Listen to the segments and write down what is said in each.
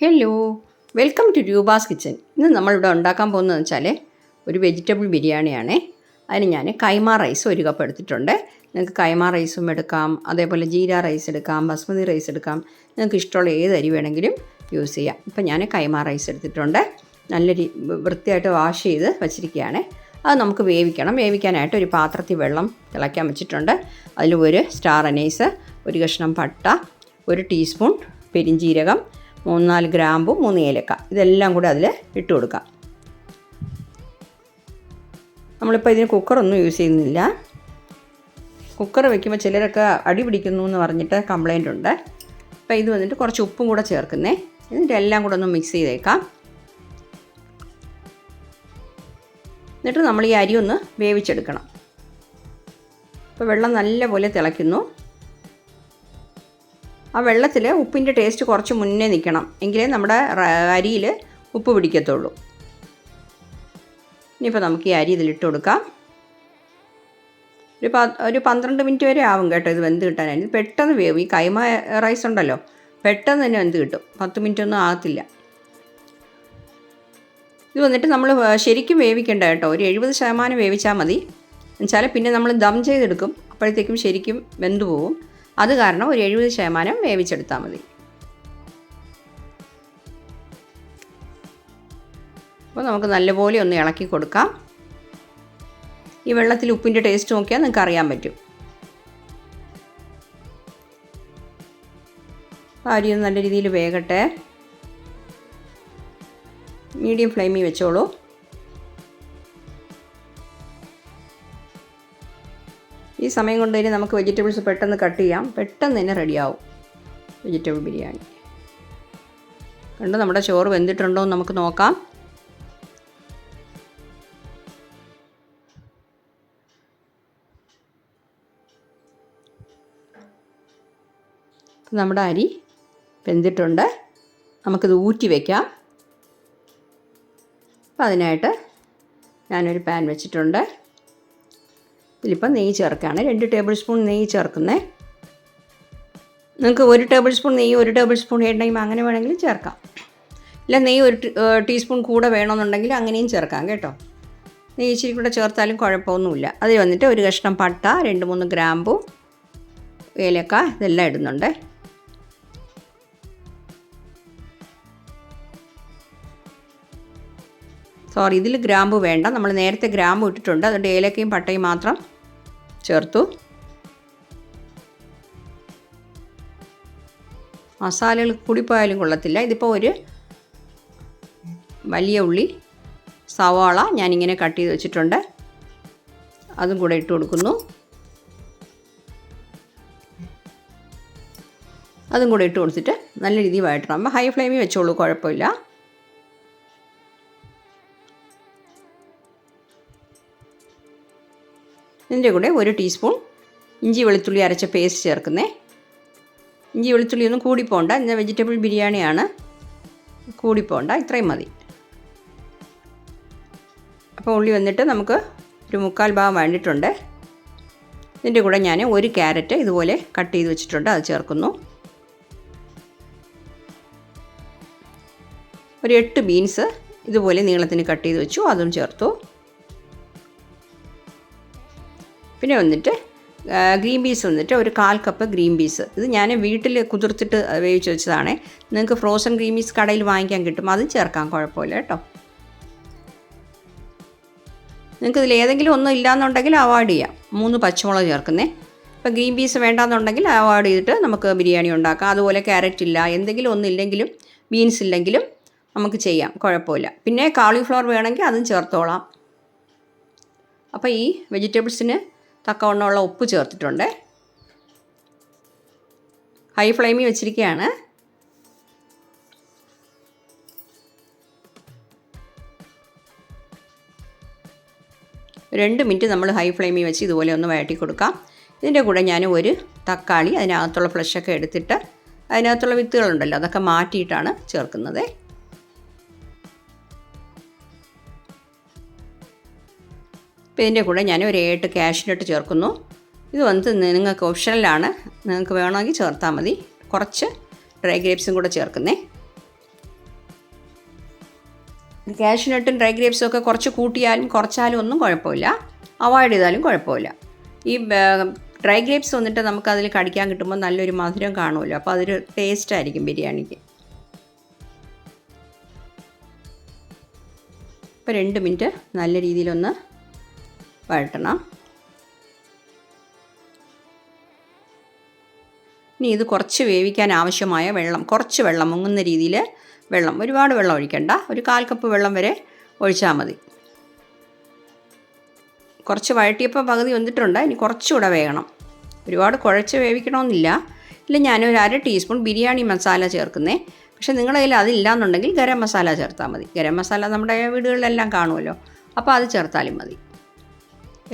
Hello welcome to Roopa's kitchen ഇന്ന് നമ്മളിവിടെ ഉണ്ടാക്കാൻ പോകുന്നതെന്ന് വെച്ചാൽ ഒരു വെജിറ്റബിൾ ബിരിയാണിയാണേ. അതിന് ഞാൻ കൈമ റൈസ് ഒരു കപ്പ് എടുത്തിട്ടുണ്ട്. നിങ്ങൾക്ക് കൈമ റൈസും എടുക്കാം. അതേപോലെ ജീര റൈസ് എടുക്കാം ബസ്മതി റൈസ് എടുക്കാം. നിങ്ങൾക്ക് ഇഷ്ടമുള്ള ഏത് അരി വേണമെങ്കിലും യൂസ് ചെയ്യാം. ഇപ്പം ഞാൻ കൈമ റൈസ് എടുത്തിട്ടുണ്ട്. നല്ല രീ വൃത്തിയായിട്ട് വാഷ് ചെയ്ത് വച്ചിരിക്കുകയാണ്. അത് നമുക്ക് വേവിക്കണം. വേവിക്കാനായിട്ട് ഒരു പാത്രത്തിൽ വെള്ളം തിളയ്ക്കാൻ വെച്ചിട്ടുണ്ട്. അതിൽ ഒരു സ്റ്റാർ അനൈസ് ഒരു കഷ്ണം പട്ട ഒരു ടീസ്പൂൺ പെരിഞ്ജീരകം മൂന്നാൽ ഗ്രാമ്പു മൂന്ന് ഏലക്ക. ഇതെല്ലാം കൂടി അതിൽ ഇട്ട് കൊടുക്കാം. നമ്മളിപ്പോൾ ഇതിന് കുക്കറൊന്നും യൂസ് ചെയ്യുന്നില്ല. കുക്കർ വെക്കുമ്പോൾ ചിലരൊക്കെ അടി പിടിക്കുന്നു എന്ന് പറഞ്ഞിട്ട് കംപ്ലൈന്റ് ഉണ്ട്. അപ്പോൾ ഇത് വന്നിട്ട് കുറച്ച് ഉപ്പും കൂടെ ചേർക്കുന്നേ. എന്നിട്ട് എല്ലാം കൂടെ ഒന്ന് മിക്സ് ചെയ്തേക്കാം. എന്നിട്ട് നമ്മൾ ഈ അരി ഒന്ന് വേവിച്ചെടുക്കണം. അപ്പോൾ വെള്ളം നല്ലപോലെ തിളയ്ക്കുന്നു. ആ വെള്ളത്തിൽ ഉപ്പിന്റെ ടേസ്റ്റ് കുറച്ച് മുന്നേ നിൽക്കണം. എങ്കിലേ നമ്മുടെ അരിയിൽ ഉപ്പ് പിടിക്കത്തുള്ളൂ. ഇനിയിപ്പോൾ നമുക്ക് ഈ അരി ഇതിലിട്ട് കൊടുക്കാം. ഒരു ഒരു പന്ത്രണ്ട് മിനിറ്റ് വരെ ആവും കേട്ടോ ഇത് വെന്ത് കിട്ടാനായിട്ട് പെട്ടെന്ന് വേവും ഈ കൈമ റൈസ് ഉണ്ടല്ലോ പെട്ടെന്ന് തന്നെ വെന്ത് കിട്ടും. പത്ത് മിനിറ്റ് ഒന്നും ആകത്തില്ല. ഇത് വന്നിട്ട് നമ്മൾ ശരിക്കും വേവിക്കേണ്ട കേട്ടോ. ഒരു എഴുപത് ശതമാനം വേവിച്ചാൽ മതി. എന്നുവെച്ചാൽ പിന്നെ നമ്മൾ ദം ചെയ്തെടുക്കും. അപ്പോഴത്തേക്കും ശരിക്കും വെന്തു പോവും. അത് കാരണം ഒരു എഴുപത് ശതമാനം വേവിച്ചെടുത്താൽ മതി. അപ്പോൾ നമുക്ക് നല്ലപോലെ ഒന്ന് ഇളക്കി കൊടുക്കാം. ഈ വെള്ളത്തിൽ ഉപ്പിന്റെ ടേസ്റ്റ് നോക്കിയാൽ നിങ്ങൾക്ക് അറിയാൻ പറ്റും. അരി നല്ല രീതിയിൽ വേകട്ടെ. മീഡിയം ഫ്ലെയിമിൽ വെച്ചോളൂ. ഈ സമയം കൊണ്ട് തന്നെ നമുക്ക് വെജിറ്റബിൾസ് പെട്ടെന്ന് കട്ട് ചെയ്യാം. പെട്ടെന്ന് തന്നെ റെഡിയാവും. വെജിറ്റബിൾ ബിരിയാണി. കണ്ട് നമ്മുടെ ചോറ് വെന്തിട്ടുണ്ടോ എന്ന് നമുക്ക് നോക്കാം. നമ്മുടെ അരി വെന്തിട്ടുണ്ട്. നമുക്കിത് ഊറ്റി വയ്ക്കാം അപ്പം അതിനായിട്ട് ഞാനൊരു പാൻ വെച്ചിട്ടുണ്ട്. ഇതിലിപ്പോൾ നെയ്യ് ചേർക്കുകയാണ്. രണ്ട് ടേബിൾ സ്പൂൺ നെയ്യ് ചേർക്കുന്നേ. നിങ്ങൾക്ക് ഒരു ടേബിൾ സ്പൂൺ നെയ്യ് ഒരു ടേബിൾ സ്പൂൺ എണ്ണയും അങ്ങനെ വേണമെങ്കിൽ ചേർക്കാം. ഇല്ല നെയ്യ് ഒരു ടീസ്പൂൺ കൂടെ വേണമെന്നുണ്ടെങ്കിൽ അങ്ങനെയും ചേർക്കാം കേട്ടോ. നെയ്യ് ഇച്ചിരി കൂടെ ചേർത്താലും കുഴപ്പമൊന്നുമില്ല. അതിൽ വന്നിട്ട് ഒരു കഷ്ണം പട്ട രണ്ട് മൂന്ന് ഗ്രാമ്പു ഏലക്ക ഇതെല്ലാം ഇടുന്നുണ്ട്. സോറി ഇതിൽ ഗ്രാമ്പ് വേണ്ട. നമ്മൾ നേരത്തെ ഗ്രാമ്പ് ഇട്ടിട്ടുണ്ട്. അതുകൊണ്ട് ഏലക്കയും പട്ടയും മാത്രം ചേർത്തു. മസാലകൾ കൂടിപ്പോയാലും കൊള്ളത്തില്ല. ഇതിപ്പോൾ ഒരു വലിയ ഉള്ളി സവാള ഞാനിങ്ങനെ കട്ട് ചെയ്ത് വെച്ചിട്ടുണ്ട്. അതും കൂടെ ഇട്ട് കൊടുക്കുന്നു. അതും കൂടെ ഇട്ട് കൊടുത്തിട്ട് നല്ല രീതിയിൽ വഴറ്റണം. അപ്പോൾ ഹൈ ഫ്ലെയിമിൽ വെച്ചോളൂ കുഴപ്പമില്ല. ഇതിന്റെ കൂടെ ഒരു ടീസ്പൂൺ ഇഞ്ചി വെളുത്തുള്ളി അരച്ച പേസ്റ്റ് ചേർക്കുന്നേ. ഇഞ്ചി വെളുത്തുള്ളി ഒന്നും കൂടിപ്പോണ്ട ഇന്ന് വെജിറ്റബിൾ ബിരിയാണിയാണ്. കൂടിപ്പോണ്ട ഇത്രയും മതി. അപ്പോൾ ഉള്ളി വന്നിട്ട് നമുക്ക് ഒരു മുക്കാൽ ഭാഗം വേണ്ടിയിട്ടുണ്ട്. ഇതിന്റെ കൂടെ ഞാൻ ഒരു ക്യാരറ്റ് ഇതുപോലെ കട്ട് ചെയ്ത് വെച്ചിട്ടുണ്ട് അത് ചേർക്കുന്നു. ഒരു എട്ട് ബീൻസ് ഇതുപോലെ നീളത്തിന് കട്ട് ചെയ്ത് വെച്ചു അതും ചേർത്തു. പിന്നെ വന്നിട്ട് ഗ്രീൻ പീസ് വന്നിട്ട് ഒരു കാൽ കപ്പ് ഗ്രീൻ പീസ്. ഇത് ഞാൻ വീട്ടിൽ കുതിർത്തിട്ട് വേവിച്ച് വെച്ചതാണ്. നിങ്ങൾക്ക് ഫ്രോസൺ ഗ്രീൻ പീസ് കടയിൽ വാങ്ങിക്കാൻ കിട്ടും. അതും ചേർക്കാൻ കുഴപ്പമില്ല കേട്ടോ. നിങ്ങൾക്ക് ഇതിൽ ഏതെങ്കിലും ഒന്നും ഇല്ലയെന്നുണ്ടെങ്കിൽ അവോയ്ഡ് ചെയ്യാം. മൂന്ന് പച്ചമുളക് ചേർക്കുന്നേ. ഇപ്പോൾ ഗ്രീൻ പീസ് വേണ്ടാന്നുണ്ടെങ്കിൽ അവോയ്ഡ് ചെയ്തിട്ട് നമുക്ക് ബിരിയാണി ഉണ്ടാക്കാം. അതുപോലെ ക്യാരറ്റ് ഇല്ല. എന്തെങ്കിലും ഒന്നില്ലെങ്കിലും ബീൻസ് ഇല്ലെങ്കിലും നമുക്ക് ചെയ്യാം. കുഴപ്പമില്ല. പിന്നെ കാളിഫ്ലവർ വേണമെങ്കിൽ അതും ചേർത്തോളാം. അപ്പോൾ ഈ വെജിറ്റബിൾസിന് തക്കവണ്ണമുള്ള ഉപ്പ് ചേർത്തിട്ടുണ്ട്. ഹൈ ഫ്ലെയിമിൽ വെച്ചിരിക്കുകയാണ്. രണ്ട് മിനിറ്റ് നമ്മൾ ഹൈ ഫ്ലെയിമിൽ വെച്ച് ഇതുപോലെ ഒന്ന് വഴറ്റി കൊടുക്കാം. ഇതിന്റെ കൂടെ ഞാൻ ഒരു തക്കാളി അതിനകത്തുള്ള ഫ്ലഷൊക്കെ എടുത്തിട്ട് അതിനകത്തുള്ള വിത്തുകളുണ്ടല്ലോ അതൊക്കെ മാറ്റിയിട്ടാണ് ചേർക്കുന്നത്. അപ്പോൾ ഇതിന്റെ കൂടെ ഞാൻ ഒരു ഏട്ട് കാഷ്നട്ട് ചേർക്കുന്നു. ഇത് വന്നിട്ട് നിങ്ങൾക്ക് ഓപ്ഷണലാണ് നിങ്ങൾക്ക് വേണമെങ്കിൽ ചേർത്താൽ മതി. കുറച്ച് ഡ്രൈ ഗ്രേപ്സും കൂടെ ചേർക്കുന്നേ. കാഷ്നട്ടും ഡ്രൈ ഗ്രേപ്സും ഒക്കെ കുറച്ച് കൂട്ടിയാലും കുറച്ചാലും ഒന്നും കുഴപ്പമില്ല. അവോയ്ഡ് ചെയ്താലും കുഴപ്പമില്ല. ഈ ഡ്രൈ ഗ്രേപ്സ് വന്നിട്ട് നമുക്ക് അതിൽ കടിക്കാൻ കിട്ടുമ്പോൾ നല്ലൊരു മധുരം കാണുമല്ലോ. അപ്പോൾ അതൊരു ടേസ്റ്റ് ആയിരിക്കും ബിരിയാണിക്ക്. ഇപ്പോൾ രണ്ട് മിനിറ്റ് നല്ല രീതിയിലൊന്ന് വഴട്ടണം. ഇനി ഇത് കുറച്ച് വേവിക്കാൻ ആവശ്യമായ വെള്ളം കുറച്ച് വെള്ളം മുങ്ങുന്ന രീതിയിൽ വെള്ളം ഒരുപാട് വെള്ളം ഒഴിക്കണ്ട. ഒരു കാൽ കപ്പ് വെള്ളം വരെ ഒഴിച്ചാൽ മതി. കുറച്ച് വഴറ്റിയപ്പോൾ പകുതി വന്നിട്ടുണ്ട്. ഇനി കുറച്ചുകൂടെ വേകണം. ഒരുപാട് കുഴച്ച് വേവിക്കണമെന്നില്ല. ഇല്ല ഞാനൊരു അര ടീസ്പൂൺ ബിരിയാണി മസാല ചേർക്കുന്നേ. പക്ഷേ നിങ്ങളുടെ കയ്യിൽ അതില്ലാന്നുണ്ടെങ്കിൽ ഗരം മസാല ചേർത്താൽ മതി. ഗരം മസാല നമ്മുടെ വീടുകളിലെല്ലാം കാണുമല്ലോ. അപ്പോൾ അത് ചേർത്താലും മതി.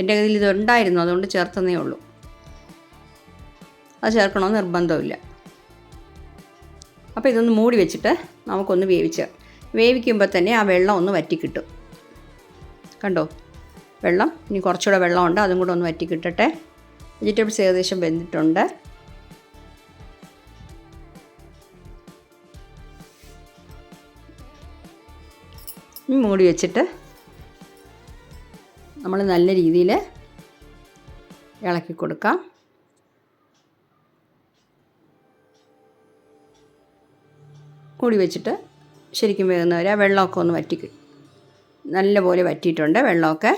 എന്റെ കയ്യിൽ ഇതുണ്ടായിരുന്നു അതുകൊണ്ട് ചേർത്തന്നേ ഉള്ളൂ. അത് ചേർക്കണമെന്ന് നിർബന്ധമില്ല അപ്പോൾ ഇതൊന്ന് മൂടി വെച്ചിട്ട് നമുക്കൊന്ന് വേവിച്ച് വേവിക്കുമ്പോൾ തന്നെ ആ വെള്ളം ഒന്ന് വറ്റിക്കിട്ടും. കണ്ടോ? വെള്ളം ഇനി കുറച്ചുകൂടെ വെള്ളമുണ്ട് അതും കൂടെ ഒന്ന് വറ്റി കിട്ടട്ടെ വെജിറ്റബിൾസ് ഏകദേശം വെന്തിട്ടുണ്ട്. മൂടി വെച്ചിട്ട് നമ്മൾ നല്ല രീതിയിൽ ഇളക്കി കൊടുക്കാം. കൂടി വെച്ചിട്ട് ശരിക്കും വേകുന്നവരെ വരെ വെള്ളമൊക്കെ ഒന്ന് വറ്റി നല്ലപോലെ വറ്റിയിട്ടുണ്ട് വെള്ളമൊക്കെ.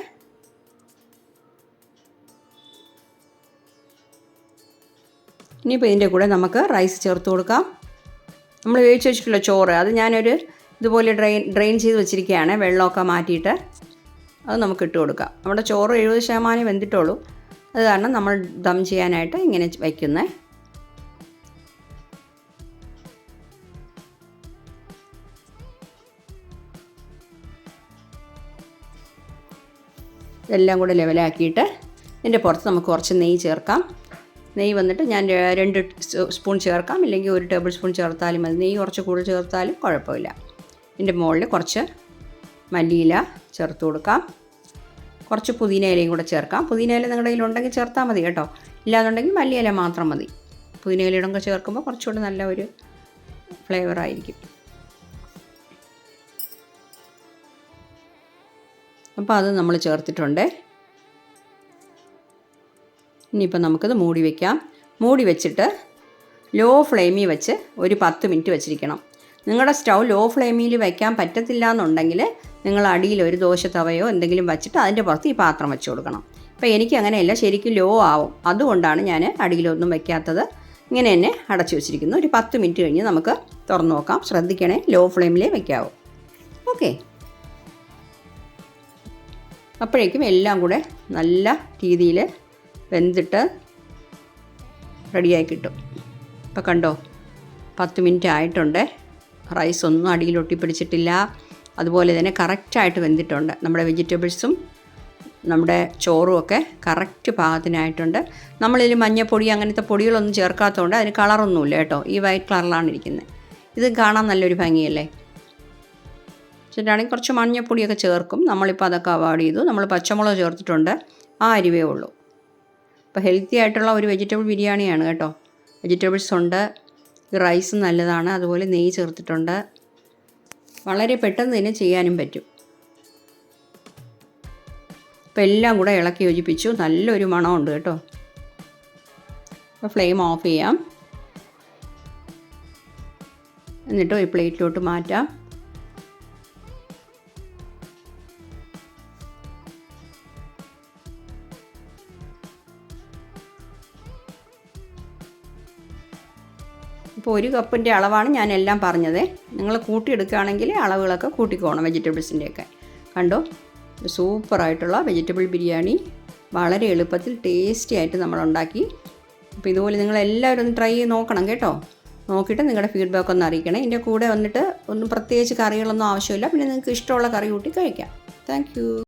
ഇനിയിപ്പോൾ ഇതിന്റെ കൂടെ നമുക്ക് റൈസ് ചേർത്ത് കൊടുക്കാം. നമ്മൾ വേവിച്ച് വെച്ചിട്ടുള്ള ചോറ് അത് ഞാനൊരു ഇതുപോലെ ഡ്രെയിൻ ഡ്രെയിൻ ചെയ്ത് വെച്ചിരിക്കുകയാണ്. വെള്ളമൊക്കെ മാറ്റിയിട്ട് അത് നമുക്ക് ഇട്ട് കൊടുക്കാം. നമ്മുടെ ചോറ് എഴുപത് ശതമാനം വെന്തിട്ടുള്ളൂ. അത് കാരണം നമ്മൾ ദം ചെയ്യാനായിട്ട് ഇങ്ങനെ വയ്ക്കുന്നത് ഇതെല്ലാം കൂടെ ലെവലാക്കിയിട്ട് ഇതിന്റെ പുറത്ത് നമുക്ക് കുറച്ച് നെയ്യ് ചേർക്കാം. നെയ്യ് വന്നിട്ട് ഞാൻ രണ്ട് സ്പൂൺ ചേർക്കാം. ഇല്ലെങ്കിൽ ഒരു ടേബിൾ സ്പൂൺ ചേർത്താലും മതി. നെയ്യ് കുറച്ച് കൂടുതൽ ചേർത്താലും കുഴപ്പമില്ല. ഇതിന്റെ മുകളിൽ കുറച്ച് മല്ലിയില ചേർത്ത് കൊടുക്കാം. കുറച്ച് പുതിന ഇലയും കൂടെ ചേർക്കാം. പുതിന ഇല നിങ്ങളുടെ കയ്യിൽ ഉണ്ടെങ്കിൽ ചേർത്താൽ മതി കേട്ടോ. ഇല്ലാന്നുണ്ടെങ്കിൽ മല്ലിയില മാത്രം മതി. പുതിന ഇലയുടെ കൂടെ ചേർക്കുമ്പോൾ കുറച്ചുകൂടി നല്ല ഒരു ഫ്ലേവർ ആയിരിക്കും. അപ്പോൾ അത് നമ്മൾ ചേർത്തിട്ടുണ്ട്. ഇനിയിപ്പോൾ നമുക്കത് മൂടി വയ്ക്കാം മൂടി വെച്ചിട്ട് ലോ ഫ്ലെയിമിൽ വെച്ച് ഒരു പത്ത് മിനിറ്റ് വെച്ചിരിക്കണം. നിങ്ങളുടെ സ്റ്റൗ ലോ ഫ്ലെയിമിൽ വയ്ക്കാൻ പറ്റത്തില്ല എന്നുണ്ടെങ്കിൽ നിങ്ങൾ അടിയിൽ ഒരു ദോശ തവയോ എന്തെങ്കിലും വെച്ചിട്ട് അതിന്റെ പുറത്ത് ഈ പാത്രം വെച്ച് കൊടുക്കണം. അപ്പോൾ എനിക്ക് അങ്ങനെയല്ല ശരിക്കും ലോ ആവും. അതുകൊണ്ടാണ് ഞാൻ അടിയിലൊന്നും വയ്ക്കാത്തത്. ഇങ്ങനെ തന്നെ അടച്ചു വെച്ചിരിക്കുന്നു. ഒരു പത്ത് മിനിറ്റ് കഴിഞ്ഞ് നമുക്ക് തുറന്നു നോക്കാം. ശ്രദ്ധിക്കണേ ലോ ഫ്ലെയിമിലേ വയ്ക്കാവൂ. ഓക്കെ. അപ്പോഴേക്കും എല്ലാം കൂടെ നല്ല രീതിയിൽ വെന്തിട്ട് റെഡിയായി കിട്ടും. ഇപ്പോൾ കണ്ടോ പത്ത് മിനിറ്റ് ആയിട്ടുണ്ട്. റൈസ് ഒന്നും അടിയിൽ ഒട്ടിപ്പിടിച്ചിട്ടില്ല അതുപോലെ തന്നെ കറക്റ്റായിട്ട് വെന്തിട്ടുണ്ട്. നമ്മുടെ വെജിറ്റബിൾസും നമ്മുടെ ചോറും ഒക്കെ കറക്റ്റ് പാകത്തിനായിട്ടുണ്ട്. നമ്മളിതിൽ മഞ്ഞപ്പൊടി അങ്ങനത്തെ പൊടികളൊന്നും ചേർക്കാത്തതുകൊണ്ട് അതിന് കളറൊന്നുമില്ല കേട്ടോ. ഈ വൈറ്റ് കളറിലാണ് ഇരിക്കുന്നത്. ഇത് കാണാൻ നല്ലൊരു ഭംഗിയല്ലേ? വെച്ചിട്ടാണെങ്കിൽ കുറച്ച് മഞ്ഞപ്പൊടിയൊക്കെ ചേർക്കും. നമ്മളിപ്പോൾ അതൊക്കെ അവോയ്ഡ് ചെയ്തു. നമ്മൾ പച്ചമുളക് ചേർത്തിട്ടുണ്ട്. ആ അരിവേ ഉള്ളൂ. അപ്പോൾ ഹെൽത്തി ആയിട്ടുള്ള ഒരു വെജിറ്റബിൾ ബിരിയാണിയാണ് കേട്ടോ. വെജിറ്റബിൾസ് ഉണ്ട്. റൈസ് നല്ലതാണ്. അതുപോലെ നെയ്യ് ചേർത്തിട്ടുണ്ട്. വളരെ പെട്ടെന്ന് തന്നെ ചെയ്യാനും പറ്റും. അപ്പോൾ എല്ലാം കൂടെ ഇളക്കി യോജിപ്പിച്ചു. നല്ലൊരു മണമുണ്ട് കേട്ടോ. അപ്പോൾ ഫ്ലെയിം ഓഫ് ചെയ്യാം. എന്നിട്ട് ഒരു പ്ലേറ്റിലോട്ട് മാറ്റാം. ഇപ്പോൾ ഒരു കപ്പിന്റെ അളവാണ് ഞാൻ എല്ലാം പറഞ്ഞത്. നിങ്ങൾ കൂട്ടിയെടുക്കുകയാണെങ്കിൽ അളവുകളൊക്കെ കൂട്ടിക്കോണം വെജിറ്റബിൾസിന്റെയൊക്കെ. കണ്ടോ? സൂപ്പറായിട്ടുള്ള വെജിറ്റബിൾ ബിരിയാണി. വളരെ എളുപ്പത്തിൽ ടേസ്റ്റി ആയിട്ട് നമ്മൾ ഉണ്ടാക്കി അപ്പോൾ ഇതുപോലെ നിങ്ങൾ എല്ലാവരും ഒന്ന് ട്രൈ ചെയ്ത് നോക്കണം കേട്ടോ. നോക്കിയിട്ട് നിങ്ങളുടെ ഫീഡ്ബാക്ക് ഒന്ന് അറിയിക്കണം. ഇതിന്റെ കൂടെ വന്നിട്ട് ഒന്നും പ്രത്യേകിച്ച് കറികളൊന്നും ആവശ്യമില്ല. പിന്നെ നിങ്ങൾക്ക് ഇഷ്ടമുള്ള കറി കൂട്ടി കഴിക്കാം. താങ്ക്